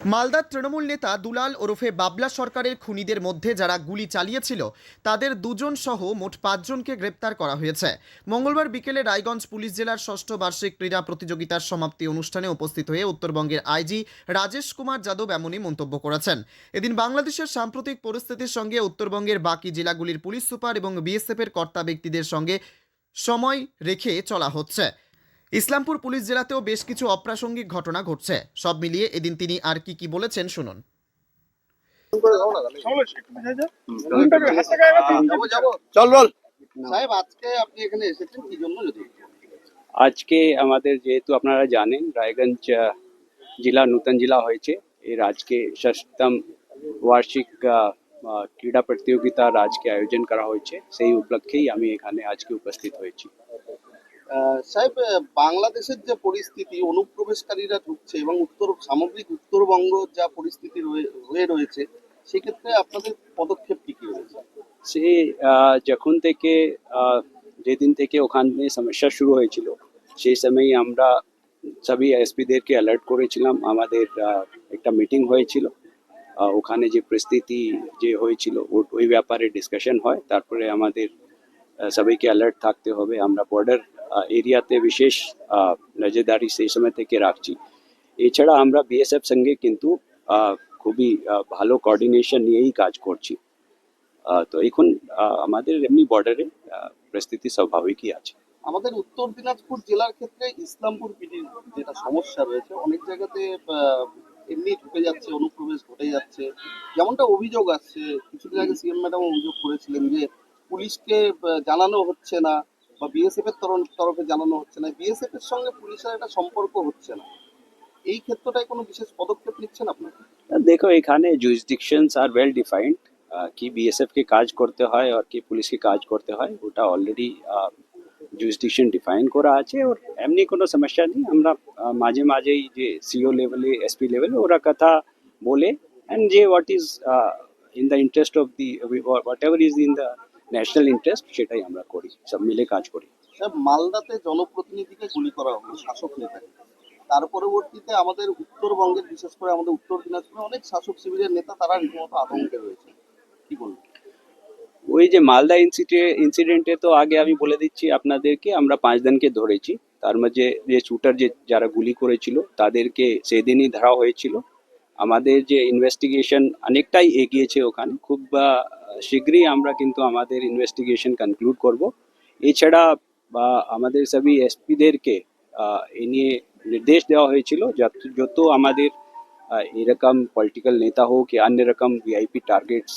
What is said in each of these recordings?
মালদার তৃণমূল নেতা দুলাল ওরফে বাবলা সরকারের খুনিদের মধ্যে যারা গুলি চালিয়েছিল, তাদের দুজন সহ মোট পাঁচজনকে গ্রেপ্তার করা হয়েছে। মঙ্গলবার বিকেলে রায়গঞ্জ পুলিশ জেলার ষষ্ঠ বার্ষিক ক্রীড়া প্রতিযোগিতার সমাপ্তি অনুষ্ঠানে উপস্থিত হয়ে উত্তরবঙ্গের আইজি রাজেশ কুমার যাদব এমনই মন্তব্য করেছেন। এদিন বাংলাদেশের সাম্প্রতিক পরিস্থিতির সঙ্গে উত্তরবঙ্গের বাকি জেলাগুলির পুলিশ সুপার এবং বিএসএফের কর্তা ব্যক্তিদের সঙ্গে সময় রেখে চলা হচ্ছে। ইসলামপুর পুলিশ জেলাতেও বেশ কিছু অপ্রাসঙ্গিক ঘটনা ঘটছে। সব মিলিয়ে এদিন তিনি আর কি কি বলেছেন শুনুন। চল বল। সাহেব আজকে আপনি এখানে এসেছেন কি জন্য যদি আজকে আমাদের যেহেতু আপনারা জানেন রায়গঞ্জ জেলা নূতন জেলা হয়েছে। এর আজকে ষষ্ঠতম বার্ষিক ক্রীড়া প্রতিযোগিতার আজকে আয়োজন করা হয়েছে। সেই উপলক্ষেই আমি এখানে আজকে উপস্থিত হয়েছি। সাহেব বাংলাদেশের যে পরিস্থিতি, অনুপ্রবেশকারীরা ঢুকছে এবং উত্তর, সামগ্রিক উত্তরবঙ্গ যা পরিস্থিতি হয়ে রয়েছে, সেক্ষেত্রে আপনাদের পদক্ষেপ কি রয়েছে? সে যখন থেকে যেদিন থেকে ওখানে সমস্যা শুরু হয়েছিল, সেই সময়ই আমরা সবই এসপিদেরকে অ্যালার্ট করেছিলাম, আমাদের একটা মিটিং হয়েছিল। ওখানে যে পরিস্থিতি যে হয়েছিল, ওই ব্যাপারে ডিসকাশন হয়। তারপরে আমাদের সবাইকে অ্যালার্ট থাকতে হবে, আমরা বর্ডার এরিয়াতে বিশেষ নজরদারি সেই সময় থেকে রাখছি। এছাড়া আমরা বিএসএফ সঙ্গে কিন্তু খুবই ভালো কোঅর্ডিনেশন নিয়েই কাজ করছি। তো এখন আমাদের এমনি বর্ডারে পরিস্থিতি স্বাভাবিকই আছে। আমাদের উত্তর দিনাজপুর জেলার ক্ষেত্রে ইসলামপুর পিডির যেটা সমস্যা রয়েছে, অনেক জায়গাতে এমনি ঢুকে যাচ্ছে, অনুপ্রবেশ ঘটে যাচ্ছে। যেমনটা অভিযোগ আসছে, কিছুদিন আগে সিএম ম্যাডাম অভিযোগ করেছিলেন যে, পুলিশকে জানানো হচ্ছে না। বা বিএসএফ এর তরফ- জানানো হচ্ছে না। বিএসএফ এর সঙ্গে পুলিশের একটা সম্পর্ক হচ্ছে না। এই ক্ষেত্রটায় কোনো বিশেষ পদক্ষেপ নিচ্ছেন আপনারা? দেখো, এখানে জুরিসডিকশনস আর ওয়েল ডিফাইন্ড কি বিএসএফ কে কাজ করতে হয় আর কি পুলিশকে কাজ করতে হয়, ওটা অলরেডি জুরিসডিকশন ডিফাইন করা আছে। ওর এমনি কোনো সমস্যা নেই। আমরা মাঝে মাঝেই যে সিও লেভেলে এসপি লেভেলে ওরা কথা বলে। অ্যান্ড যে what is in the interest of the whatever is in the national interest সেটাই আমরা করি সব মিলে কাজ করি। মালদাতে জনপ্রতিনিধিকে গুলি করা হলো শাসক নেতাকে। তার পরবর্তীতে আমাদের উত্তরবঙ্গের বিশেষ করে আমাদের উত্তর দিনাজপুরে অনেক শাসক শিবিরের নেতা তারা রীতিমতো আতঙ্কে রয়েছে। কি বলবেন? ওই যে মালদা ইনসিডে ইনসিডেন্টে তো আগে আমি বলে দিচ্ছি আপনাদেরকে আমরা পাঁচ জনকে ধরেছি। তার মাঝে যে শুটার যে যারা গুলি করেছিল তাদেরকে সেদিনই ধরা হয়েছিল। আমাদের যে ইনভেস্টিগেশন অনেকটাই এগিয়েছে ওখানে, খুব শীঘ্রই আমরা কিন্তু আমাদের ইনভেস্টিগেশন কনক্লুড করব। এছাড়া, বা, আমাদের সবই এসপিদেরকে এ নিয়ে নির্দেশ দেওয়া হয়েছিল যত আমাদের এরকম পলিটিক্যাল নেতা হোক কি অন্য রকম ভিআইপি টার্গেটস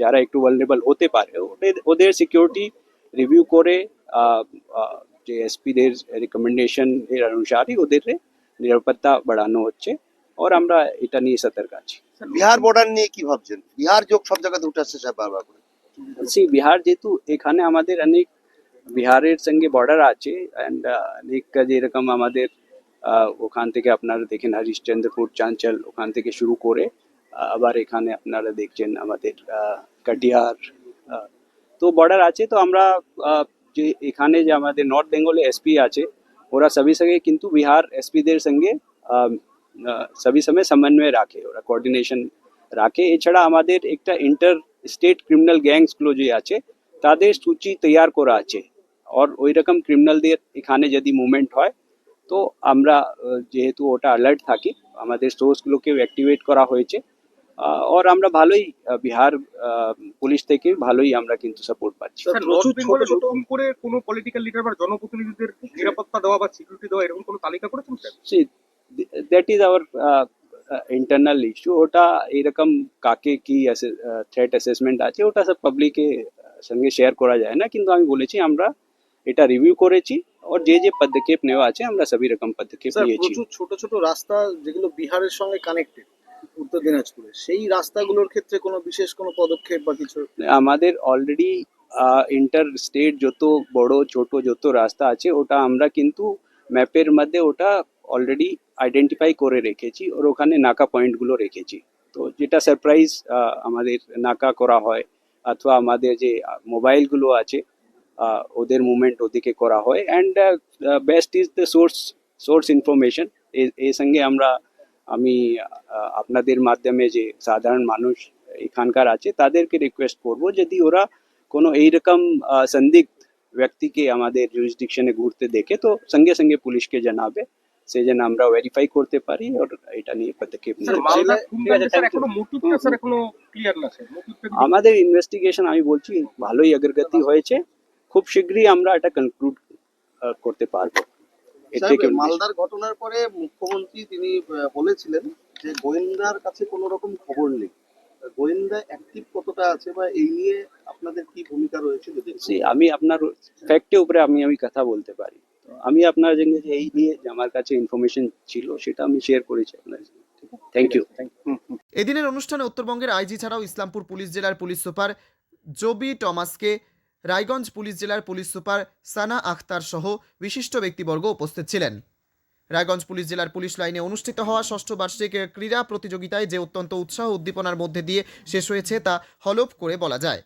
যারা একটু ভালনেবল হতে পারে, ওদের ওদের সিকিউরিটি রিভিউ করে যে এসপিদের রিকমেন্ডেশন এর অনুসারে ওদের নিরাপত্তা বাড়ানো হচ্ছে। আর আমরা এটা নিয়ে সতর্ক আছি বিহার বর্ডার নিয়ে কি ভাবছেন বিহার যোগ সব জায়গাতে উঠে আসছে সাহেব বারবার করে সি বিহার যেহেতু এখানে আমাদের অনেক বিহারের সঙ্গে বর্ডার আছে অ্যান্ড অনেক যেরকম আমাদের ওখান থেকে আপনারা দেখেন হরিশ্চন্দ্রপুর চাঞ্চল ওখান থেকে শুরু করে আবার এখানে আপনারা দেখছেন আমাদের কাটিহার তো বর্ডার আছে তো আমরা যে এখানে যে আমাদের নর্থ বেঙ্গলে এসপি আছে ওরা সবই সঙ্গে কিন্তু বিহার এসপিদের সঙ্গে সবই সময় সমন্বয় রাখে ওরা কোঅর্ডিনেশন রাখে এছাড়া আমাদের একটা ইন্টার স্টেট ক্রিমিনাল গ্যাংসগুলো যে আছে। তাদের সূচি তৈয়ার করা আছে। আর ওই রকম ক্রিমিনালদের এখানে যদি মুভমেন্ট হয় তো আমরা যেহেতু ওটা অ্যালার্ট থাকি আমাদের সোর্সগুলোকেও অ্যাক্টিভেট করা হয়েছে। আর আমরা ভালোই আহ, বিহার আহ, পুলিশ থেকে ভালোই আমরা কিন্তু সাপোর্ট পাচ্ছি। নতুন করে কোনো পলিটিক্যাল লিডার বা জনপ্রতিনিধিদের নিরাপত্তা দেওয়া বা সিকিউরিটি দেওয়া এরকম কোনো তালিকা করেছেন sir? That is our internal issue ওটা এরকম কাকে কি থ্রেট অ্যাসেসমেন্ট আছে ওটা সব পাবলিকে সঙ্গে শেয়ার করা যায় না। কিন্তু আমি বলেছি আমরা এটা রিভিউ করেছি আর যে যে পদক্ষেপ নেওয়া আছে আমরা সবই রকম পদক্ষেপ নিয়েছি। প্রচুর ছোট ছোট রাস্তা যেগুলো বিহারের সঙ্গে কানেক্টেড উত্তর দিনাজপুরে সেই রাস্তাগুলোর ক্ষেত্রে কোনো বিশেষ কোনো পদক্ষেপ বা কিছু? আমাদের অলরেডি ইন্টার স্টেট যত বড় ছোট যত রাস্তা আছে ওটা আমরা কিন্তু ম্যাপের মধ্যে ওটা অলরেডি আইডেন্টিফাই করে রেখেছি আর ওখানে নাকা পয়েন্টগুলো রেখেছি। তো যেটা সারপ্রাইজ আমাদের নাকা করা হয় অথবা আমাদের যে মোবাইলগুলো আছে ওদের মুভমেন্ট ওদিকে করা হয় and best is the source source information এর সঙ্গে আমরা, আমি আপনাদের মাধ্যমে যে সাধারণ মানুষ এখানকার আছে, তাদেরকে রিকোয়েস্ট করব যদি ওরা কোনো এইরকম সন্দিগ্ধ ব্যক্তিকে আমাদের জুরিসডিকশনে ঘুরতে দেখে, তো সঙ্গে সঙ্গে পুলিশকে জানাবে। সে যেন আমরা ভেরিফাই করতে পারি আর এটা নিয়ে পদক্ষেপ আমাদের ইনভেস্টিগেশন আমি বলছি ভালোই অগ্রগতি হয়েছে। খুব শীঘ্রই আমরা এটা কনক্লুড করতে পারব। মালদার ঘটনার পরে মুখ্যমন্ত্রী তিনি বলেছিলেন যে গোয়েন্দার কাছে কোনো রকম খবর নেই। গোয়েন্দা অ্যাক্টিভ কতটা আছে বা এই নিয়ে আপনাদের কি ভূমিকা রয়েছে? আমি আপনার ফ্যাক্টের উপরে আমি আমি কথা বলতে পারি। আমি আপনার সঙ্গে যে এই নিয়ে যে আমার কাছে ইনফরমেশন ছিল সেটা আমি শেয়ার করেছি আপনার থ্যাংক ইউ এদিনের অনুষ্ঠানে উত্তরবঙ্গের আইজি ছাড়াও ইসলামপুর পুলিশ জেলার পুলিশ সুপার জবি টমাসকে রায়গঞ্জ পুলিশ জেলার পুলিশ সুপার সানা আখতার সহ বিশিষ্ট ব্যক্তিবর্গ উপস্থিত ছিলেন। রায়গঞ্জ পুলিশ জেলার পুলিশ লাইনে অনুষ্ঠিত হওয়া ষষ্ঠ বার্ষিক ক্রীড়া প্রতিযোগিতায় যে অত্যন্ত উৎসাহ উদ্দীপনার মধ্যে দিয়ে শেষ হয়েছে তা হলফ করে বলা যায়।